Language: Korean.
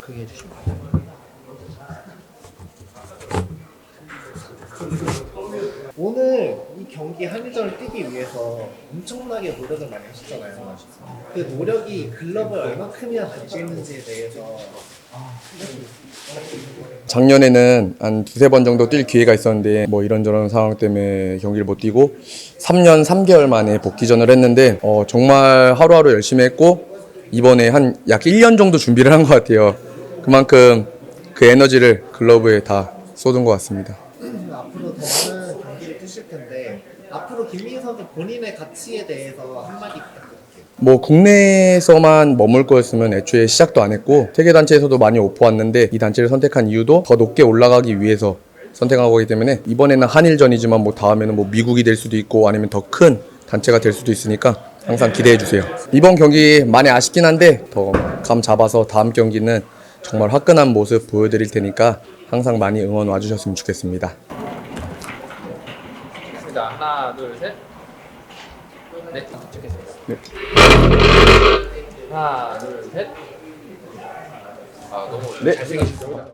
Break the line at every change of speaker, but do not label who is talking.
크게 해주시고 오늘 이 경기 한일전을 뛰기 위해서 엄청나게 노력을 많이 하셨잖아요. 그 노력이 글러브에 얼마큼이나 갈수 있는지에 대해서
작년에는 한 두세 번 정도 뛸 기회가 있었는데 뭐 이런저런 상황 때문에 경기를 못 뛰고 3년 3개월 만에 복귀전을 했는데 어, 정말 하루하루 열심히 했고 이번에 한 약 1년 정도 준비를 한 것 같아요. 그만큼 그 에너지를 글러브에 다 쏟은 것 같습니다.
앞으로 더 많은 경기를 뛰실 텐데 앞으로 김민희 선수 본인의 가치에 대해서 한마디 부탁드릴게요.
뭐 국내에서만 머물 거였으면 애초에 시작도 안 했고 세계 단체에서도 많이 오퍼 왔는데 이 단체를 선택한 이유도 더 높게 올라가기 위해서 선택한 거기 때문에 이번에는 한일전이지만 뭐 다음에는 뭐 미국이 될 수도 있고 아니면 더 큰 단체가 될 수도 있으니까 항상 기대해 주세요. 이번 경기 많이 아쉽긴 한데 더 감 잡아서 다음 경기는 정말 화끈한 모습 보여드릴 테니까 항상 많이 응원 와주셨으면 좋겠습니다.
자 하나 둘 셋 네, 찍겠습니다.
네.
하나 둘 셋 아 너무
네.
잘생기셨습니다.